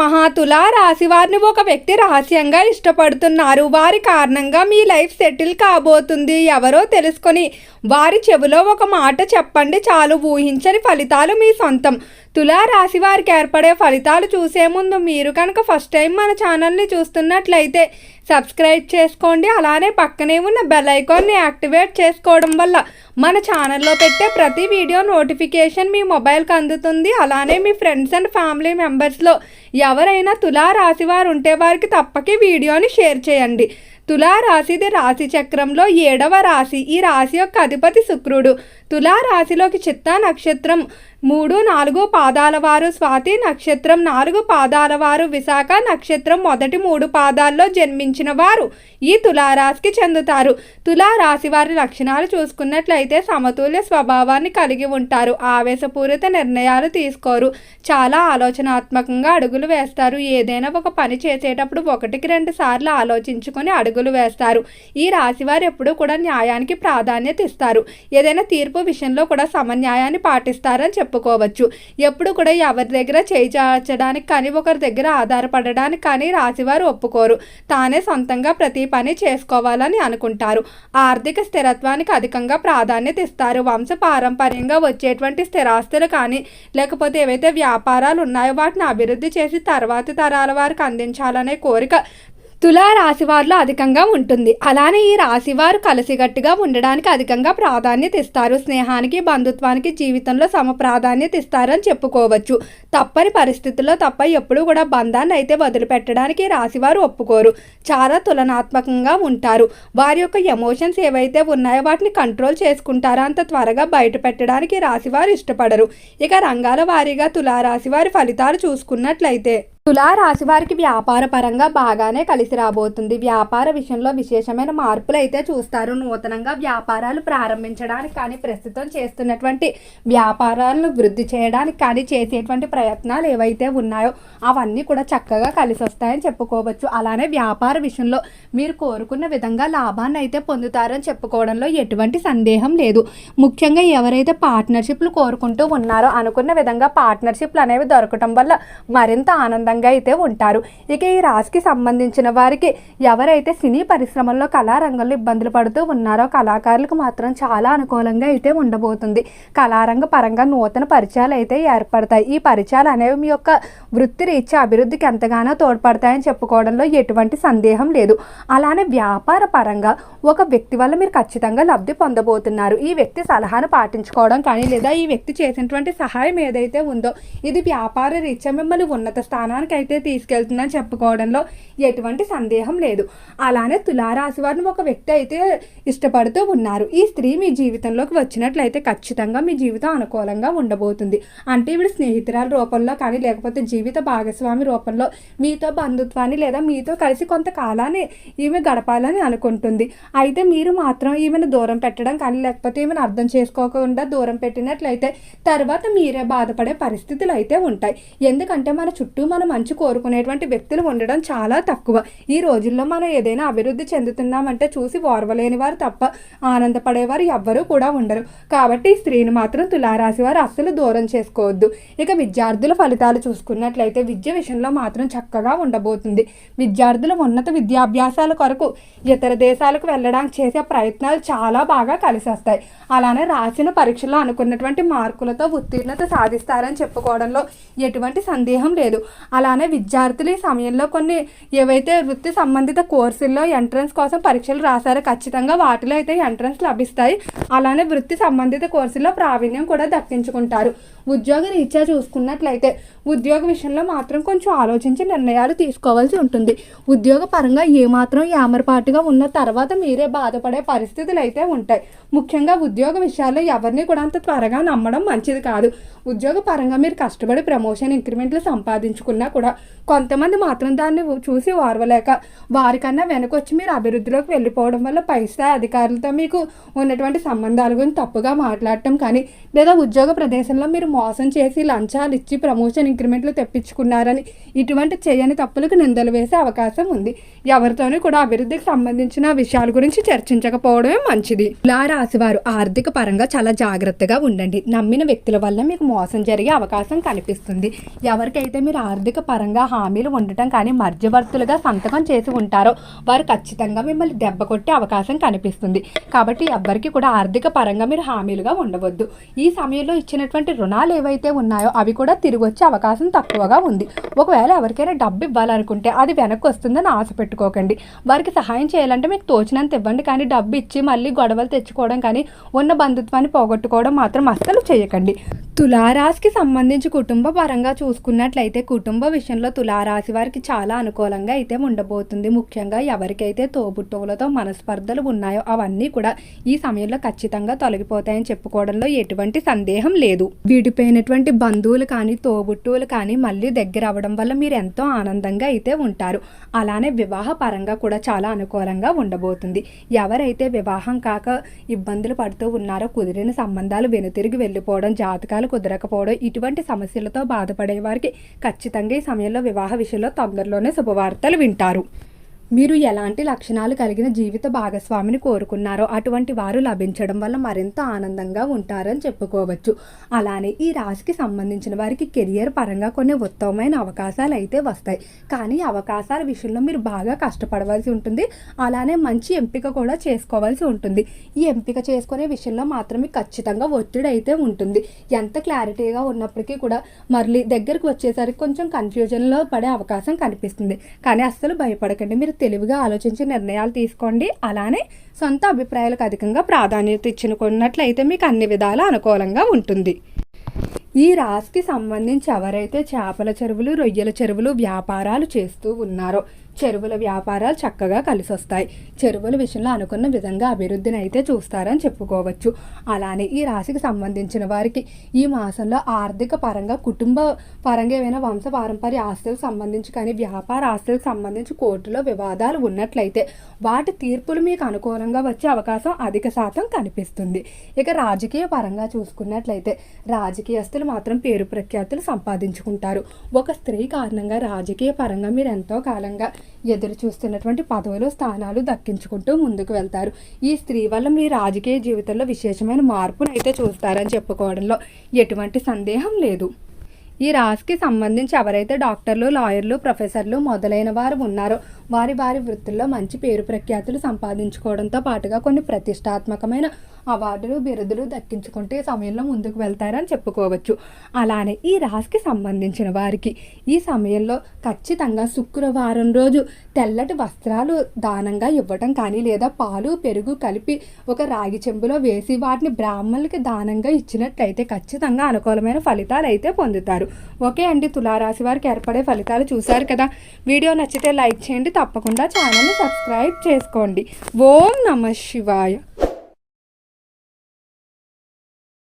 మహాతులా రాశి వారిని ఒక వ్యక్తి రహస్యంగా ఇష్టపడుతున్నారు. వారి కారణంగా మీ లైఫ్ సెటిల్ కాబోతుంది. ఎవరో తెలుసుకొని వారి చెవిలో ఒక మాట చెప్పండి. చాలు ఊహించని ఫలితాలు మీ సొంతం. తులా రాశి వారికి ఏర్పడే ఫలితాలు చూసే ముందు మీరు కనుక ఫస్ట్ టైం మన ఛానల్ని చూస్తున్నట్లయితే సబ్స్క్రైబ్ చేసుకోండి. అలానే పక్కనే ఉన్న బెల్ ఐకాన్ని యాక్టివేట్ చేసుకోవడం వల్ల మన ఛానల్లో పెట్టే ప్రతి వీడియో నోటిఫికేషన్ మీ మొబైల్కి అందుతుంది. అలానే మీ ఫ్రెండ్స్ అండ్ ఫ్యామిలీ మెంబర్స్లో ఎవరైనా తులా రాశి వారు ఉంటే వారికి తప్పక వీడియోని షేర్ చేయండి. తులా రాశిది రాశి చక్రంలో ఏడవ రాశి. ఈ రాశి యొక్క అధిపతి శుక్రుడు. తులా రాశిలోకి చిత్తా నక్షత్రం మూడు నాలుగు పాదాల వారు స్వాతి నక్షత్రం నాలుగు పాదాల వారు విశాఖ నక్షత్రం మొదటి మూడు పాదాల్లో జన్మించిన వారు ఈ తులారాశికి చెందుతారు. తులారాశి వారి లక్షణాలు చూసుకున్నట్లయితే సమతుల్య స్వభావాన్ని కలిగి ఉంటారు. ఆవేశపూరిత నిర్ణయాలు తీసుకోరు. చాలా ఆలోచనాత్మకంగా అడుగులు వేస్తారు. ఏదైనా ఒక పని చేసేటప్పుడు ఒకటికి రెండు సార్లు ఆలోచించుకొని అడుగులు వేస్తారు. ఈ రాశి వారు ఎప్పుడూ కూడా న్యాయానికి ప్రాధాన్యత ఇస్తారు. ఏదైనా తీర్పు విషయంలో కూడా సమన్యాయాన్ని పాటిస్తారని చెప్పుకోవచ్చు. ఎప్పుడు కూడా ఎవరి దగ్గర చేయి చాచడానికి కానీ ఒకరి దగ్గర ఆధారపడడానికి కానీ రాశివారు ఒప్పుకోరు. తానే సొంతంగా ప్రతి పని చేసుకోవాలని అనుకుంటారు. ఆర్థిక స్థిరత్వానికి అధికంగా ప్రాధాన్యత ఇస్తారు. వంశ పారంపర్యంగా వచ్చేటువంటి స్థిరాస్తులు కానీ లేకపోతే ఏవైతే వ్యాపారాలు ఉన్నాయో వాటిని అభివృద్ధి చేసి తర్వాతి తరాల వారికి అందించాలనే కోరిక తులా రాశి అధికంగా ఉంటుంది. అలానే ఈ రాశి వారు కలిసిగట్టుగా ఉండడానికి అధికంగా ప్రాధాన్యత ఇస్తారు. స్నేహానికి బంధుత్వానికి జీవితంలో సమ ప్రాధాన్యత ఇస్తారని చెప్పుకోవచ్చు. తప్పని పరిస్థితుల్లో తప్ప ఎప్పుడూ కూడా బంధాన్ని అయితే వదిలిపెట్టడానికి ఈ ఒప్పుకోరు. చాలా తులనాత్మకంగా ఉంటారు. వారి యొక్క ఎమోషన్స్ ఏవైతే ఉన్నాయో వాటిని కంట్రోల్ చేసుకుంటారో అంత త్వరగా బయట పెట్టడానికి ఈ రాశి వారు ఇష్టపడరు. ఇక రంగాల వారీగా తులారాశి వారి ఫలితాలు చూసుకున్నట్లయితే తులా రాశి వారికి వ్యాపార పరంగా బాగానే కలిసి రాబోతుంది. వ్యాపార విషయంలో విశేషమైన మార్పులు అయితే చూస్తారు. నూతనంగా వ్యాపారాలు ప్రారంభించడానికి కానీ ప్రస్తుతం చేస్తున్నటువంటి వ్యాపారాలను వృద్ధి చేయడానికి కానీ చేసేటువంటి ప్రయత్నాలు ఏవైతే ఉన్నాయో అవన్నీ కూడా చక్కగా కలిసి వస్తాయని చెప్పుకోవచ్చు. అలానే వ్యాపార విషయంలో మీరు కోరుకున్న విధంగా లాభాన్ని అయితే పొందుతారని చెప్పుకోవడంలో ఎటువంటి సందేహం లేదు. ముఖ్యంగా ఎవరైతే పార్ట్నర్షిప్లు కోరుకుంటూ ఉన్నారో అనుకున్న విధంగా పార్ట్నర్షిప్లు అనేవి దొరకటం వల్ల మరింత ఆనందంగా అయితే ఉంటారు. ఇక ఈ రాశికి సంబంధించిన వారికి ఎవరైతే సినీ పరిశ్రమల్లో కళారంగంలో ఇబ్బందులు పడుతూ ఉన్నారో కళాకారులకు మాత్రం చాలా అనుకూలంగా అయితే ఉండబోతుంది. కళారంగ పరంగా నూతన పరిచయాలు అయితే ఏర్పడతాయి. ఈ పరిచయాలు అనేవి మీ యొక్క వృత్తి రీత్యా అభివృద్ధికి ఎంతగానో తోడ్పడతాయని చెప్పుకోవడంలో ఎటువంటి సందేహం లేదు. అలానే వ్యాపార పరంగా ఒక వ్యక్తి వల్ల మీరు ఖచ్చితంగా లబ్ధి పొందబోతున్నారు. ఈ వ్యక్తి సలహాను పాటించుకోవడం కానీ లేదా ఈ వ్యక్తి చేసినటువంటి సహాయం ఏదైతే ఉందో ఇది వ్యాపార రీత్యా మిమ్మల్ని ఉన్నత స్థానానికి అయితే తీసుకెళ్తుందని చెప్పుకోవడంలో ఎటువంటి సందేహం లేదు. అలానే తులారాశి వారిని ఒక వ్యక్తి అయితే ఇష్టపడుతూ ఉన్నారు. ఈ స్త్రీ మీ జీవితంలోకి వచ్చినట్లయితే ఖచ్చితంగా మీ జీవితం అనుకూలంగా ఉండబోతుంది. అంటే ఇవి స్నేహితురాల రూపంలో కానీ లేకపోతే జీవిత భాగస్వామి రూపంలో మీతో బంధుత్వాన్ని లేదా మీతో కలిసి కొంతకాలాన్ని ఈమె గడపాలని అనుకుంటుంది. అయితే మీరు మాత్రం ఈమెను దూరం పెట్టడం కానీ లేకపోతే ఈమెను అర్థం చేసుకోకుండా దూరం పెట్టినట్లయితే తర్వాత మీరే బాధపడే పరిస్థితులు అయితే ఉంటాయి. ఎందుకంటే మన చుట్టూ మనం మంచి కోరుకునేటువంటి వ్యక్తులు ఉండడం చాలా తక్కువ. ఈ రోజుల్లో మనం ఏదైనా అభివృద్ధి చెందుతున్నామంటే చూసి ఓర్వలేని వారు తప్ప ఆనందపడేవారు ఎవ్వరూ కూడా ఉండరు. కాబట్టి ఈ స్త్రీని మాత్రం తులారాశి వారు అస్సలు దూరం చేసుకోవద్దు. ఇక విద్యార్థుల ఫలితాలు చూసుకున్నట్లయితే విద్య విషయంలో మాత్రం చక్కగా ఉండబోతుంది. విద్యార్థుల ఉన్నత విద్యాభ్యాసాల కొరకు ఇతర దేశాలకు వెళ్ళడానికి చేసే ప్రయత్నాలు చాలా బాగా కలిసి వస్తాయి అలానే రాసిన పరీక్షలో అనుకున్నటువంటి మార్కులతో ఉత్తీర్ణత సాధిస్తారని చెప్పుకోవడంలో ఎటువంటి సందేహం లేదు. అలానే విద్యార్థులు ఈ సమయంలో కొన్ని ఏవైతే వృత్తి సంబంధిత కోర్సుల్లో ఎంట్రన్స్ కోసం పరీక్షలు రాశారో ఖచ్చితంగా వాటిలో అయితే ఎంట్రన్స్ లభిస్తాయి. అలానే వృత్తి సంబంధిత కోర్సుల్లో ప్రావీణ్యం కూడా దక్కించుకుంటారు. ఉద్యోగ రీత్యా చూసుకున్నట్లయితే ఉద్యోగ విషయంలో మాత్రం కొంచెం ఆలోచించి నిర్ణయాలు తీసుకోవాల్సి ఉంటుంది. ఉద్యోగ పరంగా ఏమాత్రం యామరపాటుగా ఉన్న తర్వాత మీరే బాధపడే పరిస్థితులు అయితే ఉంటాయి. ముఖ్యంగా ఉద్యోగ విషయాల్లో ఎవరిని కూడా అంత త్వరగా నమ్మడం మంచిది కాదు. ఉద్యోగ పరంగా మీరు కష్టపడి ప్రమోషన్ ఇంక్రిమెంట్లు సంపాదించుకున్న కూడా కొంతమంది మాత్రం దాన్ని చూసి ఓర్వలేక వారికన్నా వెనకొచ్చి మీరు అభివృద్ధిలోకి వెళ్ళిపోవడం వల్ల పై స్థాయి అధికారులతో మీకు ఉన్నటువంటి సంబంధాల గురించి తప్పుగా మాట్లాడటం కానీ లేదా ఉద్యోగ ప్రదేశంలో మీరు మోసం చేసి లంచాలు ఇచ్చి ప్రమోషన్ ఇంక్రిమెంట్లు తెప్పించుకున్నారని ఇటువంటి చేయని తప్పులకు నిందలు వేసే అవకాశం ఉంది. ఎవరితోనూ కూడా అభివృద్ధికి సంబంధించిన విషయాల గురించి చర్చించకపోవడమే మంచిది. ఇలా రాశివారు ఆర్థిక పరంగా చాలా జాగ్రత్తగా ఉండండి. నమ్మిన వ్యక్తుల వల్ల మీకు మోసం జరిగే అవకాశం కనిపిస్తుంది. ఎవరికైతే మీరు ఆర్థిక పరంగా హామీలు ఉండటం కానీ మధ్యవర్తులుగా సంతకం చేసి ఉంటారో వారు ఖచ్చితంగా మిమ్మల్ని దెబ్బ కొట్టే అవకాశం కనిపిస్తుంది. కాబట్టి ఎవ్వరికి కూడా ఆర్థిక పరంగా మీరు హామీలుగా ఉండవద్దు. ఈ సమయంలో ఇచ్చినటువంటి రుణాలు ఏవైతే ఉన్నాయో అవి కూడా తిరిగి వచ్చే అవకాశం తక్కువగా ఉంది. ఒకవేళ ఎవరికైనా డబ్బు ఇవ్వాలనుకుంటే అది వెనక్కి వస్తుందని ఆశ పెట్టుకోకండి. వారికి సహాయం చేయాలంటే మీకు తోచినంత ఇవ్వండి. కానీ డబ్బు ఇచ్చి మళ్ళీ గొడవలు తెచ్చుకోవడం కానీ ఉన్న బంధుత్వాన్ని పోగొట్టుకోవడం మాత్రం అస్సలు చేయకండి. తులారాశికి సంబంధించి కుటుంబ పరంగా చూసుకున్నట్లయితే కుటుంబ విషయంలో తులారాశి వారికి చాలా అనుకూలంగా అయితే ఉండబోతుంది. ముఖ్యంగా ఎవరికైతే తోబుట్టువులతో మనస్పర్ధలు ఉన్నాయో అవన్నీ కూడా ఈ సమయంలో ఖచ్చితంగా తొలగిపోతాయని చెప్పుకోవడంలో ఎటువంటి సందేహం లేదు. విడిపోయినటువంటి బంధువులు కానీ తోబుట్టువులు కానీ మళ్ళీ దగ్గర అవ్వడం వల్ల మీరు ఎంతో ఆనందంగా అయితే ఉంటారు. అలానే వివాహ పరంగా కూడా చాలా అనుకూలంగా ఉండబోతుంది. ఎవరైతే వివాహం కాక ఇబ్బందులు పడుతూ ఉన్నారో కుదిరిన సంబంధాలు వెనుతిరిగి వెళ్ళిపోవడం జాతకాలు కుదరకపోవడం ఇటువంటి సమస్యలతో బాధపడే వారికి ఖచ్చితంగా సమయంలో వివాహ విషయంలో తొందరలోనే శుభవార్తలు వింటారు. మీరు ఎలాంటి లక్షణాలు కలిగిన జీవిత భాగస్వామిని కోరుకున్నారో అటువంటి వారు లభించడం వల్ల మరింత ఆనందంగా ఉంటారని చెప్పుకోవచ్చు. అలానే ఈ రాశికి సంబంధించిన వారికి కెరియర్ పరంగా కొన్ని ఉత్తమమైన అవకాశాలు అయితే వస్తాయి. కానీ అవకాశాల విషయంలో మీరు బాగా కష్టపడవలసి ఉంటుంది. అలానే మంచి ఎంపిక కూడా చేసుకోవాల్సి ఉంటుంది. ఈ ఎంపిక చేసుకునే విషయంలో మాత్రమే ఖచ్చితంగా ఒత్తిడి అయితే ఉంటుంది. ఎంత క్లారిటీగా ఉన్నప్పటికీ కూడా మళ్ళీ దగ్గరకు వచ్చేసరికి కొంచెం కన్ఫ్యూజన్లో పడే అవకాశం కనిపిస్తుంది. కానీ అస్సలు భయపడకండి. మీరు తెలివిగా ఆలోచించి నిర్ణయాలు తీసుకోండి. అలానే సొంత అభిప్రాయాలకు అధికంగా ప్రాధాన్యత ఇచ్చినకున్నట్లయితే మీకు అన్ని విధాలా అనుకూలంగా ఉంటుంది. ఈ రాశికి సంబంధించి ఎవరైతే చేపల చెరువులు రొయ్యల చెరువులు వ్యాపారాలు చేస్తూ ఉన్నారో చెరువుల వ్యాపారాలు చక్కగా కలిసొస్తాయి. చెరువుల విషయంలో అనుకున్న విధంగా అభివృద్ధిని అయితే చూస్తారని చెప్పుకోవచ్చు. అలానే ఈ రాశికి సంబంధించిన వారికి ఈ మాసంలో ఆర్థిక పరంగా కుటుంబ పరంగా ఏమైనా వంశ పారంపర్య ఆస్తులకు సంబంధించి కానీ వ్యాపార ఆస్తులకు సంబంధించి కోర్టులో వివాదాలు ఉన్నట్లయితే వాటి తీర్పులు మీకు అనుకూలంగా వచ్చే అవకాశం అధిక శాతం కనిపిస్తుంది. ఇక రాజకీయ పరంగా చూసుకున్నట్లయితే రాజకీయస్తులు మాత్రం పేరు ప్రఖ్యాతులు సంపాదించుకుంటారు. ఒక స్త్రీ కారణంగా రాజకీయ పరంగా మీరు ఎంతో కాలంగా ఎదురు చూస్తున్నటువంటి పదవులు స్థానాలు దక్కించుకుంటూ ముందుకు వెళ్తారు. ఈ స్త్రీ వల్ల మీ రాజకీయ జీవితంలో విశేషమైన మార్పును అయితే చూస్తారని చెప్పుకోవడంలో ఎటువంటి సందేహం లేదు. ఈ రాశికి సంబంధించి ఎవరైతే డాక్టర్లు లాయర్లు ప్రొఫెసర్లు మొదలైన వారు ఉన్నారో వారి వారి వృత్తుల్లో మంచి పేరు ప్రఖ్యాతులు సంపాదించుకోవడంతో పాటుగా కొన్ని ప్రతిష్టాత్మకమైన అవార్డులు బిరుదులు దక్కించుకుంటే సమయంలో ముందుకు వెళ్తారని చెప్పుకోవచ్చు. అలానే ఈ రాశికి సంబంధించిన వారికి ఈ సమయంలో ఖచ్చితంగా శుక్రవారం రోజు తెల్లటి వస్త్రాలు దానంగా ఇవ్వటం కానీ లేదా పాలు పెరుగు కలిపి ఒక రాగి చెంబులో వేసి వాటిని బ్రాహ్మణులకి దానంగా ఇచ్చినట్లయితే ఖచ్చితంగా అనుకూలమైన ఫలితాలు అయితే పొందుతారు. ఓకే అండి. తులారాశి వారికి ఏర్పడే ఫలితాలు చూశారు కదా? వీడియో నచ్చితే లైక్ చేయండి. తప్పకుండా ఛానల్ని సబ్స్క్రైబ్ చేసుకోండి. ఓం నమ శివాయ.